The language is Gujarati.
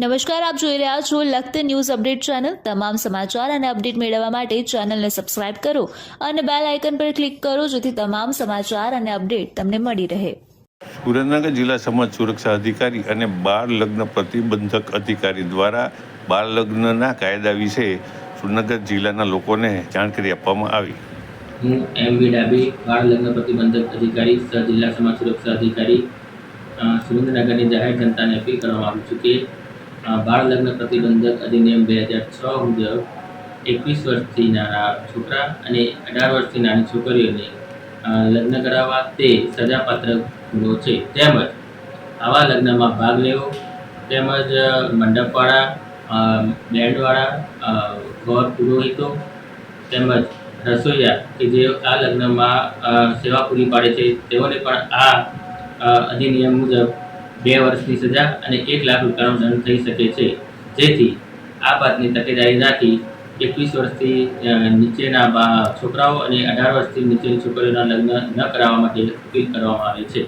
નમસ્કાર આપ જોઈ રહ્યા છો લખત ન્યૂઝ અપડેટ ચેનલ. તમામ સમાચાર અને અપડેટ મેળવવા માટે ચેનલને સબસ્ક્રાઇબ કરો અને બેલ આઇકન પર ક્લિક કરો જેથી તમામ સમાચાર અને અપડેટ તમને મળી રહે. સુરેન્દ્રનગર જિલ્લા સમાજ સુરક્ષા અધિકારી અને બાળ લગ્ન પ્રતિબંધક અધિકારી દ્વારા બાળ લગ્નના કાયદા વિશે સુરેન્દ્રનગર જિલ્લાના લોકોને જાણકારી આપવામાં આવી. હું એમ વી ડાબી બાળ લગ્ન પ્રતિબંધક અધિકારી સહ જિલ્લા સમાજ સુરક્ષા અધિકારી સુરેન્દ્રનગરની જાહેર જનતાને અપીલ કરવા માગું છું કે બાળ લગ્ન પ્રતિબંધક અધિનિયમ બે હજાર છ મુજબ એકવીસ વર્ષથી નાના છોકરા અને અઢાર વર્ષથી નાની છોકરીઓને લગ્ન કરાવવા તે સજાપાત્ર ગુનો છે. તેમજ આવા લગ્નમાં ભાગ લેવો, તેમજ મંડપવાળા બેન્ડવાળા ઘર પુરોહિતો, તેમજ રસોઈયા કે જે આ લગ્નમાં સેવા પૂરી પાડે છે, તેઓને પણ આ અધિનિયમ મુજબ બે વર્ષની સજા અને એક લાખ રૂપિયાનો દંડ થઈ શકે છે. જેથી આ વાતની તકેદારી રાખી એકવીસ વર્ષથી નીચેના છોકરાઓ અને અઢાર વર્ષથી નીચેની છોકરીઓના લગ્ન ન કરાવવા માટે અપીલ કરવામાં આવે છે.